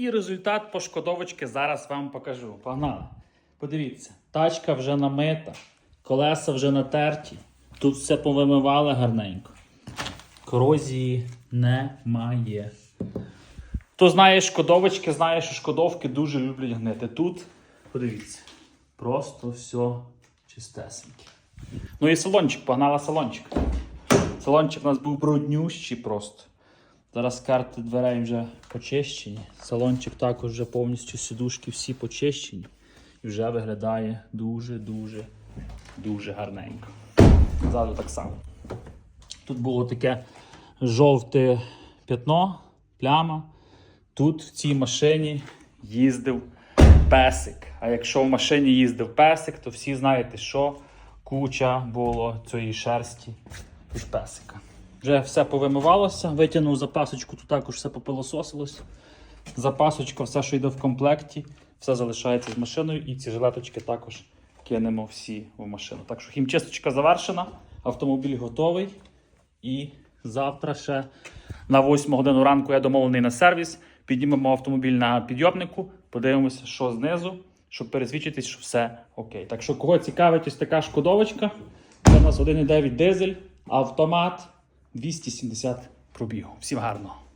І результат пошкодовочки зараз вам покажу. Погнали. Подивіться, тачка вже намита, колеса вже натерті. Тут все повимивали гарненько. Корозії немає. Хто знає шкодовочки, знає, що шкодовки дуже люблять гнити. Тут, подивіться, просто все чистесеньке. Ну і салончик, погнала салончик. Салончик у нас був бруднющий просто. Зараз карти дверей вже почищені. Салончик також вже повністю сідушки всі почищені. І вже виглядає дуже-дуже дуже гарненько. Ззаду так само. Тут було таке жовте п'ятно, пляма. Тут в цій машині їздив песик. А якщо в машині їздив песик, то всі знаєте, що куча було цієї шерсті від песика. Вже все повимивалося, витягнув запасочку, тут також все попилососилось. Запасочка, все, що йде в комплекті, все залишається з машиною, і ці жилеточки також кинемо всі в машину. Так що хімчисточка завершена, автомобіль готовий. І завтра ще на 8 годину ранку я домовлений на сервіс. Піднімемо автомобіль на підйомнику, подивимося, що знизу, щоб пересвідчитись, що все окей. Так що, кого цікавить ось така шкодовочка, це у нас 1,9 дизель, автомат 270 пробігу. Всім гарного!